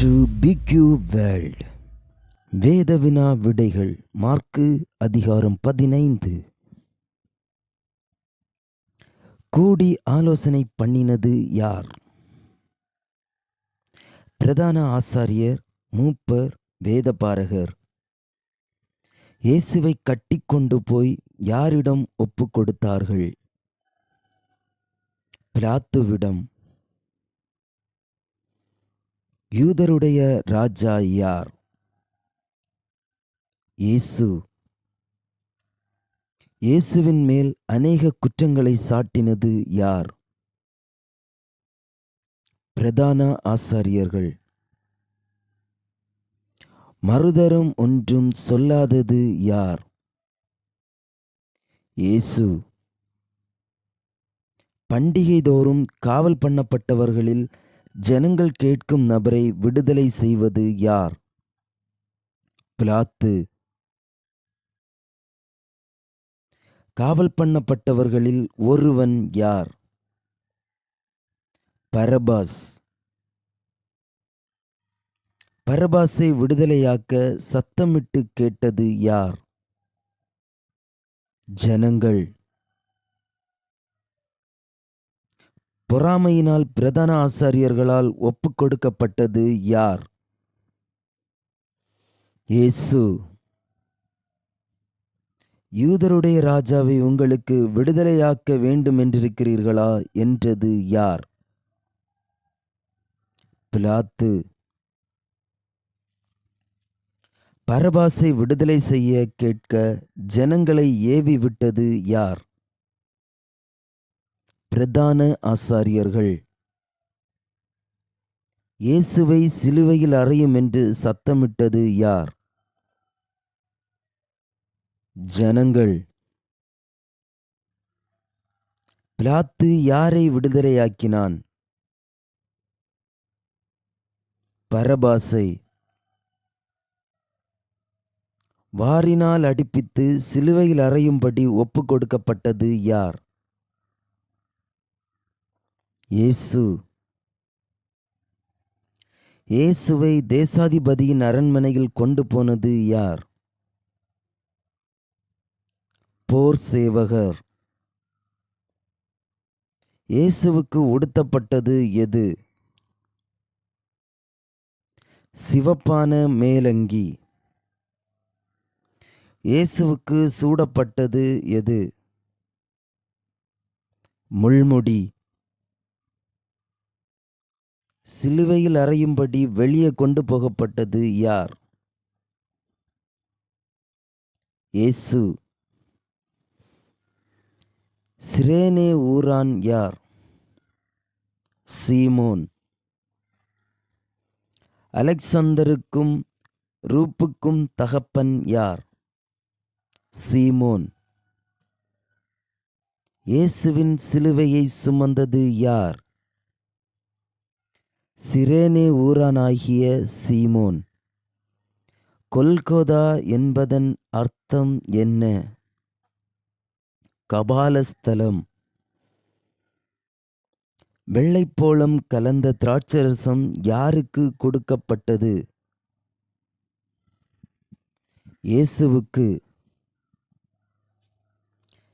To பிக்யூ world வேத வினா விடைகள் மார்க்கு அதிகாரம் பதினைந்து. கூடி ஆலோசனை பண்ணினது யார்? பிரதான ஆசாரியர் மூப்பர் வேதபாரகர். இயேசுவை கட்டிக்கொண்டு போய் யாரிடம் ஒப்பு கொடுத்தார்கள்? பிராத்துவிடம் யூதருடைய ராஜா யார்? இயேசு. இயேசுவின் மேல் அநேக குற்றங்களை சாட்டினது யார்? பிரதான ஆசாரியர்கள். மறுதரம் ஒன்றும் சொல்லாதது யார்? இயேசு. பண்டிகை தோறும் காவல் பண்ணப்பட்டவர்களில் ஜனங்கள் கேட்கும் நபரை விடுதலை செய்வது யார்? பிளாத்து காவல் பண்ணப்பட்டவர்களில் ஒருவன் யார்? பரபாஸ். பரபாஸை விடுதலையாக்க சத்தமிட்டு கேட்டது யார்? ஜனங்கள். பொறாமையினால் பிரதான ஆசாரியர்களால் ஒப்புக்கொடுக்கப்பட்டது யார்? இயேசு. யூதருடைய ராஜாவை உங்களுக்கு விடுதலையாக்க வேண்டும் என்றிருக்கிறீர்களா? என்றது யார்? பிலாத்து. பரபாசை விடுதலை செய்ய கேட்க ஜனங்களை ஏவி விட்டது யார்? பிரதான ஆசாரியர்கள். இயேசுவை சிலுவையில் அறையும் என்று சத்தமிட்டது யார்? ஜனங்கள். பிலாத்து யாரை விடுதலையாக்கினான்? பரபாசை. வாரினால் அடிப்பித்து சிலுவையில் அறையும்படி ஒப்பு கொடுக்கப்பட்டது யார்? இயேசு. இயேசுவை தேசாதிபதியின் அரண்மனையில் கொண்டு போனது யார்? போர் சேவகர். இயேசுவுக்கு உடுத்தப்பட்டது எது? சிவப்பான மேலங்கி. இயேசுவுக்கு சூடப்பட்டது எது? முள்முடி. சிலுவையில் அறையும்படி வெளியே கொண்டு போகப்பட்டது யார்? இயேசு. சிரேனே ஊரான் யார்? சீமோன். அலெக்சந்தருக்கும் ரூப்புக்கும் தகப்பன் யார்? சீமோன். இயேசுவின் சிலுவையை சுமந்தது யார்? சிரேனே ஊரானாகிய சீமோன். கொல்கோதா என்பதன் அர்த்தம் என்ன? கபாலஸ்தலம். வெள்ளைப்போளம் கலந்த திராட்சரசம் யாருக்கு கொடுக்கப்பட்டது? இயேசுவுக்கு.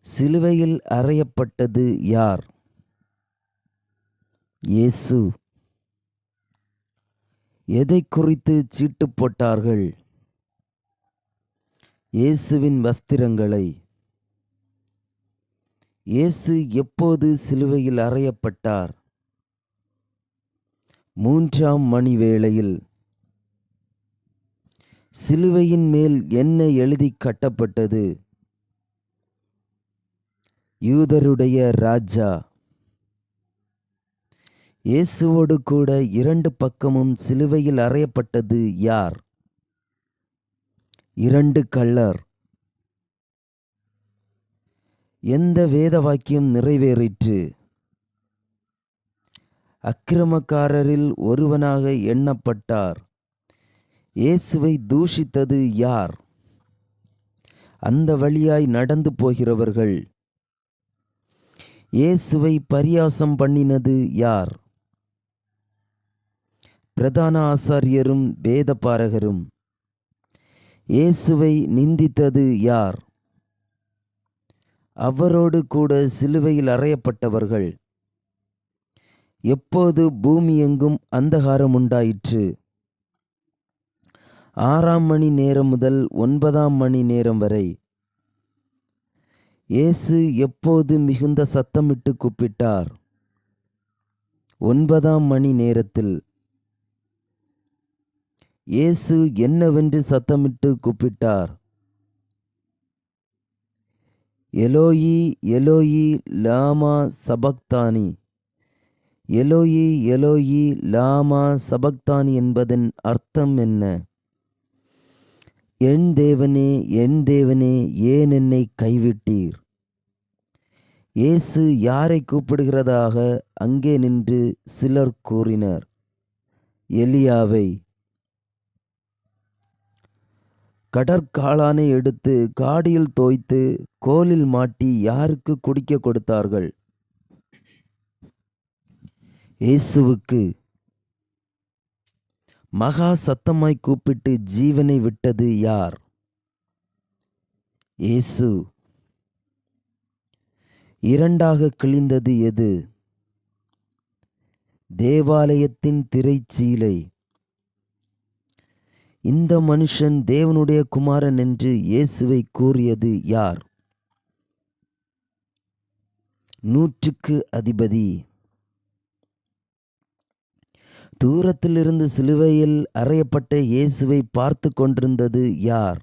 சிலுவையில் அறையப்பட்டது யார்? இயேசு. எதை குறித்து சீட்டு போட்டார்கள் இயேசுவின் வஸ்திரங்களை. இயேசு எப்போது சிலுவையில் அறையப்பட்டார்? மூன்றாம் மணி வேளையில் சிலுவையின் மேல் என்ன எழுதி கட்டப்பட்டது? யூதருடைய ராஜா. இயேசுவோடு கூட இரண்டு பக்கமும் சிலுவையில் அறையப்பட்டது யார்? இரண்டு கள்ளர். எந்த வேத வாக்கியம் நிறைவேறிற்று? அக்கிரமக்காரரில் ஒருவனாக எண்ணப்பட்டார். இயேசுவை தூஷித்தது யார்? அந்த வழியாய் நடந்து போகிறவர்கள். இயேசுவை பரியாசம் பண்ணினது யார்? பிரதான ஆசாரியரும் வேதபாரகரும். இயேசுவை நிந்தித்தது யார்? அவரோடு கூட சிலுவையில் அறையப்பட்டவர்கள். எப்போது பூமி எங்கும் அந்தகாரம் உண்டாயிற்று? ஆறாம் மணி நேரம் முதல் ஒன்பதாம் மணி நேரம் வரை. இயேசு எப்போது மிகுந்த சத்தமிட்டு கூப்பிட்டார்? ஒன்பதாம் மணி நேரத்தில். இயேசு என்னவென்று சத்தமிட்டு கூப்பிட்டார். எலோயி எலோயி லாமா சபக்தானி. எலோயி எலோயி லாமா சபக்தானி என்பதன் அர்த்தம் என்ன? என் தேவனே என் தேவனே ஏன் என்னை கைவிட்டீர்? இயேசு யாரை கூப்பிடுகிறதாக அங்கே நின்று சிலர் கூறினர். எலியாவை கடற்காளானை எடுத்து காடியில் தோய்த்து கோலில் மாட்டி யாருக்கு குடிக்க கொடுத்தார்கள்? இயேசுவுக்கு. மகா சத்தமாய் கூப்பிட்டு ஜீவனை விட்டது யார்? இயேசு. இரண்டாக கிழிந்தது எது? தேவாலயத்தின் திரைச்சீலை. இந்த மனுஷன் தேவனுடைய குமாரன் என்று இயேசுவை கூறியது யார்? நூற்றுக்கு அதிபதி. தூரத்திலிருந்து சிலுவையில் அறையப்பட்ட இயேசுவை பார்த்து கொண்டிருந்தது யார்?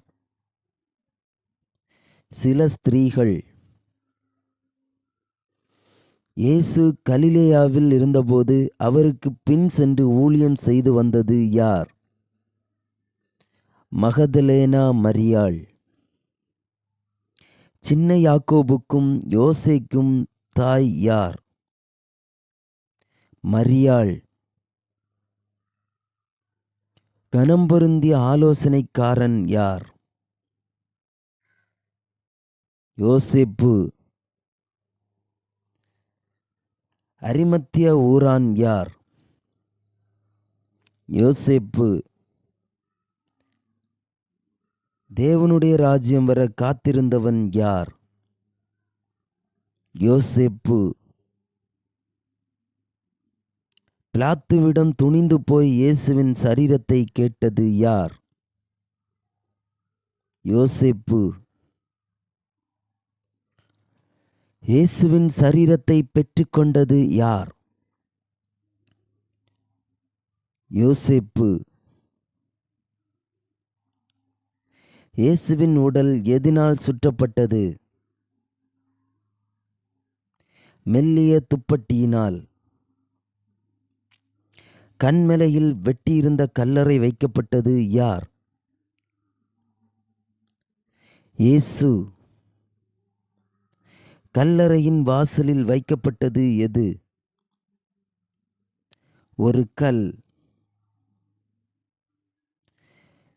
சில ஸ்திரீகள். இயேசு கலிலேயாவில் இருந்தபோது அவருக்கு பின் சென்று ஊழியம் செய்து வந்தது யார்? மகதலேனா மரியாள். சின்ன யாக்கோபுக்கும் யோசேக்கும் தாய் யார்? மரியாள். கனம் பொருந்திய ஆலோசனைக்காரன் யார்? யோசிப்பு. அரிமத்திய ஊரான் யார்? யோசிப்பு. தேவனுடைய ராஜ்யம் வர காத்திருந்தவன் யார்? யோசேப்பு. பிளாத்துவிடம் துணிந்து போய் இயேசுவின் சரீரத்தை கேட்டது யார்? யோசேப்பு. இயேசுவின் சரீரத்தை பெற்றுக்கொண்டது யார்? யோசேப்பு. இயேசுவின் உடல் எதினால் சுற்றப்பட்டது. மெல்லிய துப்பட்டியினால். கண்மலையில் வெட்டியிருந்த கல்லறை வைக்கப்பட்டது யார்? இயேசு. கல்லறையின் வாசலில் வைக்கப்பட்டது எது? ஒரு கல்.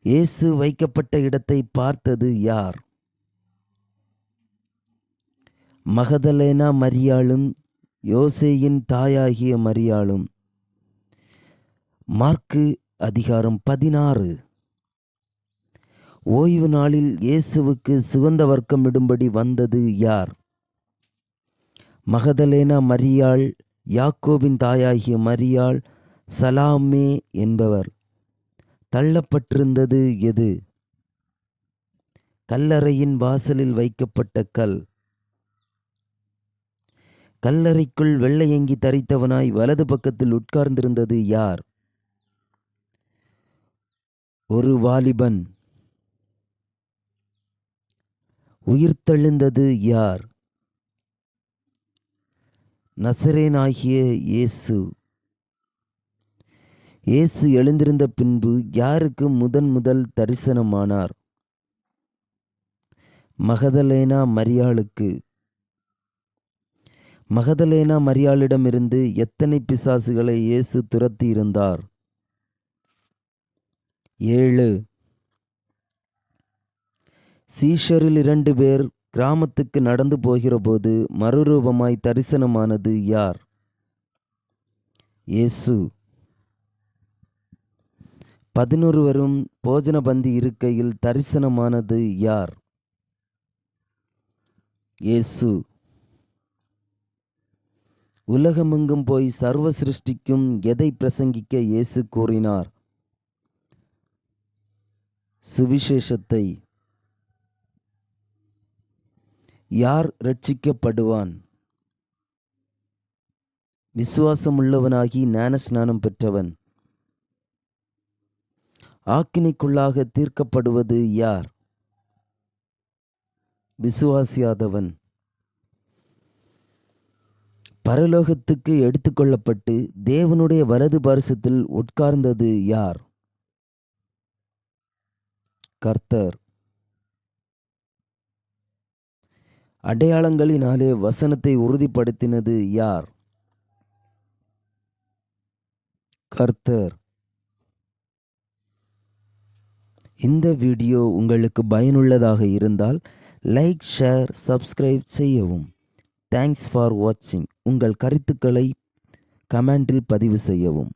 இயேசு வைக்கப்பட்ட இடத்தை பார்த்தது யார்? மகதலேனா மரியாளும் யோசேயின் தாயாகிய மரியாளும். மார்க்கு அதிகாரம் பதினாறு. ஓய்வு நாளில் இயேசுவுக்கு சிவந்த வர்க்கம் இடும்படி வந்தது யார்? மகதலேனா மரியாள் யாக்கோவின் தாயாகிய மரியாள் சலாமே என்பவர். தள்ளப்பட்டிருந்தது எது? கல்லறையின் வாசலில் வைக்கப்பட்ட கல். கல்லறைக்குள் வெள்ளையங்கி தரித்தவனாய் வலது பக்கத்தில் உட்கார்ந்திருந்தது யார்? ஒரு வாலிபன். உயிர்த்தெழுந்தது யார்? நசரேனாகிய இயேசு. இயேசு எழுந்திருந்த பின்பு யாருக்கு முதன் முதல் தரிசனமானார்? மகதலேனா மரியாளுக்கு. மகதலேனா மரியாளிடமிருந்து எத்தனை பிசாசுகளை இயேசு துரத்தி இருந்தார் ஏழு. சீஷரில் இரண்டு பேர் கிராமத்துக்கு நடந்து போகிறபோது மறுரூபமாய் தரிசனமானது யார்? இயேசு. பதினொருவரும் போஜன பந்தி இருக்கையில் தரிசனமானது யார்? இயேசு. உலகமெங்கும் போய் சர்வ சிருஷ்டிக்கும் எதை பிரசங்கிக்க இயேசு கூறினார்? சுவிசேஷத்தை. யார் ரட்சிக்கப்படுவான் விசுவாசமுள்ளவனாகி ஞானஸ்நானம் பெற்றவன். ஆக்கினைக்குள்ளாக தீர்க்கப்படுவது யார்? விசுவாசியாதவன். பரலோகத்துக்கு எடுத்துக்கொள்ளப்பட்டு தேவனுடைய வலது பரிசத்தில் உட்கார்ந்தது யார்? கர்த்தர். அடையாளங்களினாலே வசனத்தை உறுதிப்படுத்தினது யார்? கர்த்தர். இந்த வீடியோ உங்களுக்கு பயனுள்ளதாக இருந்தால் லைக் ஷேர் சப்ஸ்கிரைப் செய்யவும். தேங்க்ஸ் ஃபார் வாட்சிங் உங்கள் கருத்துக்களை கமெண்டில் பதிவு செய்யவும்.